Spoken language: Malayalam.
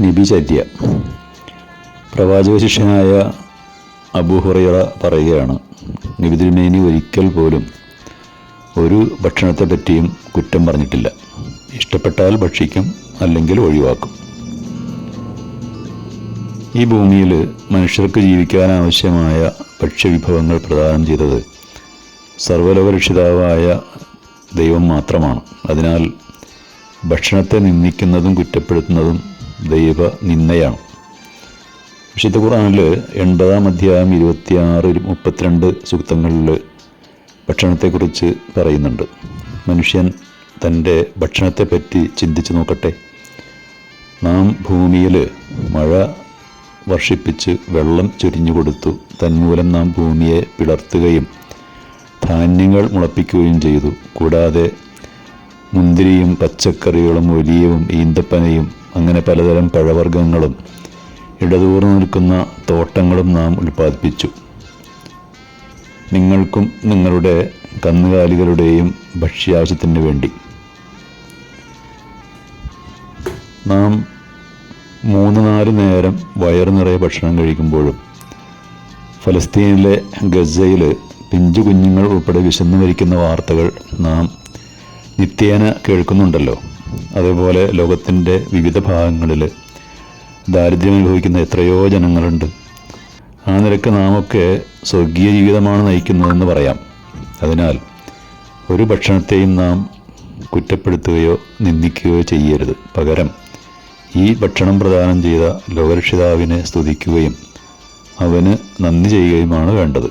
നിബിചര്യ. പ്രവാചക ശിഷ്യനായ അബൂഹുറൈറ പറയുകയാണ് നിബിതിരുമേനി ഒരിക്കൽ പോലും ഒരു ഭക്ഷണത്തെ പറ്റിയും കുറ്റം പറഞ്ഞിട്ടില്ല. ഇഷ്ടപ്പെട്ടാൽ ഭക്ഷിക്കും അല്ലെങ്കിൽ ഒഴിവാക്കും. ഈ ഭൂമിയിൽ മനുഷ്യർക്ക് ജീവിക്കാൻ ആവശ്യമായ ഭക്ഷ്യവിഭവങ്ങൾ പ്രദാനം ചെയ്തത് സർവലോകരക്ഷിതാവായ ദൈവം മാത്രമാണ്. അതിനാൽ ഭക്ഷണത്തെ നിന്ദിക്കുന്നതും കുറ്റപ്പെടുത്തുന്നതും ദൈവ നിന്ദയാണ് വിശുദ്ധ ഖുറാനിൽ എൺപതാം അധ്യായം ഇരുപത്തിയാറ് മുപ്പത്തിരണ്ട് സൂക്തങ്ങളിൽ ഭക്ഷണത്തെക്കുറിച്ച് പറയുന്നുണ്ട്. മനുഷ്യൻ തന്റെ ഭക്ഷണത്തെപ്പറ്റി ചിന്തിച്ചു നോക്കട്ടെ. നാം ഭൂമിയിൽ മഴ വർഷിപ്പിച്ച് വെള്ളം ചൊരിഞ്ഞു കൊടുത്തു. തന്മൂലം നാം ഭൂമിയെ പിളർത്തുകയും ധാന്യങ്ങൾ മുളപ്പിക്കുകയും ചെയ്തു. കൂടാതെ മുന്തിരിയും പച്ചക്കറികളും ഒലിയവും ഈന്തപ്പനയും അങ്ങനെ പലതരം പഴവർഗങ്ങളും ഇടതൂർന്നു നിൽക്കുന്ന തോട്ടങ്ങളും നാം ഉൽപ്പാദിപ്പിച്ചു. നിങ്ങൾക്കും നിങ്ങളുടെ കന്നുകാലികളുടെയും ഭക്ഷ്യാവശ്യത്തിന് വേണ്ടി. നാം മൂന്ന് നാല് നേരം വയറു നിറയെ ഭക്ഷണം കഴിക്കുമ്പോഴും ഫലസ്തീനിലെ ഗസയിൽ പിഞ്ചു കുഞ്ഞുങ്ങൾ ഉൾപ്പെടെ വിശന്നു മരിക്കുന്ന വാർത്തകൾ നാം നിത്യേന കേൾക്കുന്നുണ്ടല്ലോ. അതേപോലെ ലോകത്തിന്റെ വിവിധ ഭാഗങ്ങളിൽ ദാരിദ്ര്യം അനുഭവിക്കുന്ന എത്രയോ ജനങ്ങളുണ്ട്. ആ നിരക്ക് നാമൊക്കെ സ്വർഗീയ ജീവിതമാണ് നയിക്കുന്നതെന്ന് പറയാം. അതിനാൽ ഒരു ഭക്ഷണത്തെയും നാം കുറ്റപ്പെടുത്തുകയോ നിന്ദിക്കുകയോ ചെയ്യരുത്. പകരം ഈ ഭക്ഷണം പ്രദാനം ചെയ്ത ലോകരക്ഷിതാവിനെ സ്തുതിക്കുകയും അവന് നന്ദി ചെയ്യുകയുമാണ് വേണ്ടത്.